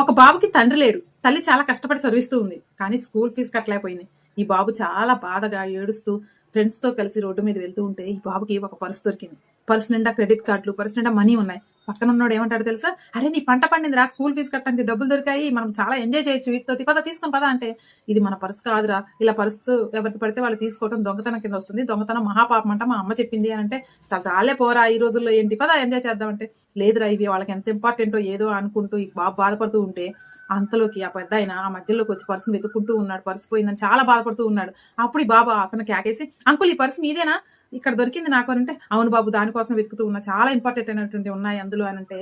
ఒక బాబుకి తండ్రి లేడు. తల్లి చాలా కష్టపడి చదివిస్తూ ఉంది. కానీ స్కూల్ ఫీజు కట్టలేకపోయింది. ఈ బాబు చాలా బాధగా ఏడుస్తూ ఫ్రెండ్స్తో కలిసి రోడ్డు మీద వెళ్తూ ఉంటే ఈ బాబుకి ఒక పర్స్ దొరికింది. పర్స్ నిండా క్రెడిట్ కార్డులు పర్స్ నిండా మనీ ఉన్నాయి. పక్కన ఉన్నోడు ఏమంటాడు తెలుసా? అరే నీ పంట పండింది రా స్కూల్ ఫీజు కట్టడానికి డబ్బులు దొరికాయి మనం చాలా ఎంజాయ్ చేయొచ్చు వీటితో. పద తీసుకుని పద అంటే ఇది మన పర్సు కాదురా. ఇలా పర్స్ ఎవరికి పడితే వాళ్ళు తీసుకోవడం దొంగతనం కింద వస్తుంది. దొంగతనం మహాపాపం అంట మా అమ్మ చెప్పింది అంటే చాలా చాలే పోరా ఈ రోజుల్లో ఏంటి? పద ఎంజాయ్ చేద్దామంటే లేదురా ఇవి వాళ్ళకి ఎంత ఇంపార్టెంటో ఏదో అనుకుంటూ ఈ బాబు బాధపడుతూ ఉంటే అంతలోకి ఆ పెద్ద ఆయన ఆ మధ్యలోకి వచ్చి పర్సును వెతుక్కుంటూ ఉన్నాడు. పర్సు పోయిందని చాలా బాధపడుతూ ఉన్నాడు. అప్పుడు ఈ బాబు అతను కేకేసి అంకుల్ ఈ పర్సు మీదేనా? ఇక్కడ దొరికింది నాకు అని అంటే అవును బాబు దానికోసం వెతుకుతూ ఉన్నా. చాలా ఇంపార్టెంట్ అయినటువంటి ఉన్నాయి అందులో అని అంటే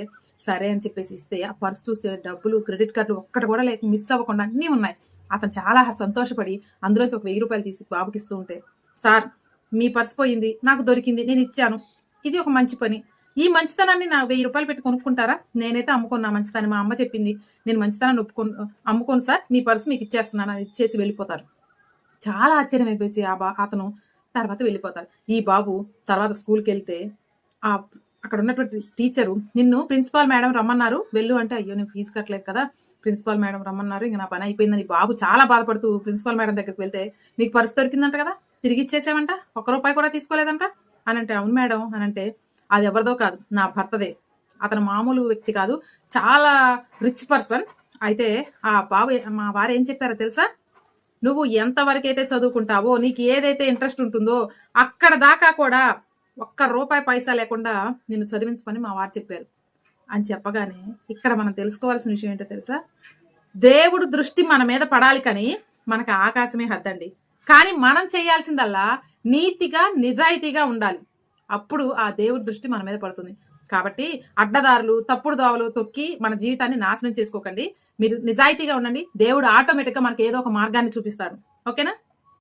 సరే అని చెప్పేసి ఇస్తే ఆ పర్స్ చూస్తే డబ్బులు క్రెడిట్ కార్డులు ఒక్కటి కూడా లేక మిస్ అవ్వకుండా అన్నీ ఉన్నాయి. అతను చాలా సంతోషపడి అందులోంచి ఒక వెయ్యి రూపాయలు తీసి బాబుకి ఇస్తూ ఉంటే సార్ మీ పర్స్ పోయింది నాకు దొరికింది నేను ఇచ్చాను. ఇది ఒక మంచి పని. ఈ మంచితనాన్ని నా వెయ్యి రూపాయలు పెట్టి కొనుక్కుంటారా? నేనైతే అమ్ముకున్నా మంచితనం. మా అమ్మ చెప్పింది నేను మంచితనాన్ని ఒప్పుకొని అమ్ముకోను సార్ మీ పర్స్ మీకు ఇచ్చేస్తున్నాను ఇచ్చేసి వెళ్ళిపోతారు. చాలా ఆశ్చర్యం అయిపోయింది ఆ బా అతను తర్వాత వెళ్ళిపోతారు. ఈ బాబు తర్వాత స్కూల్కి వెళ్తే ఆ అక్కడ ఉన్నటువంటి టీచరు నిన్ను ప్రిన్సిపాల్ మేడం రమ్మన్నారు. వెళ్ళు అంటే అయ్యో నేను ఫీజు కట్టలేదు కదా. ప్రిన్సిపాల్ మేడం రమ్మన్నారు. ఇంకా నా పని అయిపోయిందని బాబు చాలా బాధపడుతూ ప్రిన్సిపాల్ మేడం దగ్గరికి వెళ్తే నీకు పరిస్థితి దొరికిందంట కదా? తిరిగి ఇచ్చేసావంట? ఒక్క రూపాయి కూడా తీసుకోలేదంట? అని అంటే అవును మేడం. అని అంటే అది ఎవరిదో కాదు. నా భర్తదే. అతను మామూలు వ్యక్తి కాదు. చాలా రిచ్ పర్సన్. అయితే ఆ బాబు మా వారు ఏం చెప్పారో తెలుసా? నువ్వు ఎంతవరకైతే చదువుకుంటావో నీకు ఏదైతే ఇంట్రెస్ట్ ఉంటుందో అక్కడ దాకా కూడా ఒక్క రూపాయి పైసా లేకుండా నిన్ను చదివించమని మా వారు చెప్పారు. అని చెప్పగానే ఇక్కడ మనం తెలుసుకోవాల్సిన విషయం ఏంటో తెలుసా? దేవుడు దృష్టి మన మీద పడాలి కానీ మనకు ఆకాశమే హద్దండి. కానీ మనం చేయాల్సిందల్లా నీతిగా నిజాయితీగా ఉండాలి. అప్పుడు ఆ దేవుడి దృష్టి మన మీద పడుతుంది. కాబట్టి అడ్డదారులు తప్పుడు దోవలు తొక్కి మన జీవితాన్ని నాశనం చేసుకోకండి. మీరు నిజాయితీగా ఉండండి. దేవుడు ఆటోమేటిక్గా మనకి ఏదో ఒక మార్గాన్ని చూపిస్తాడు. ఓకేనా?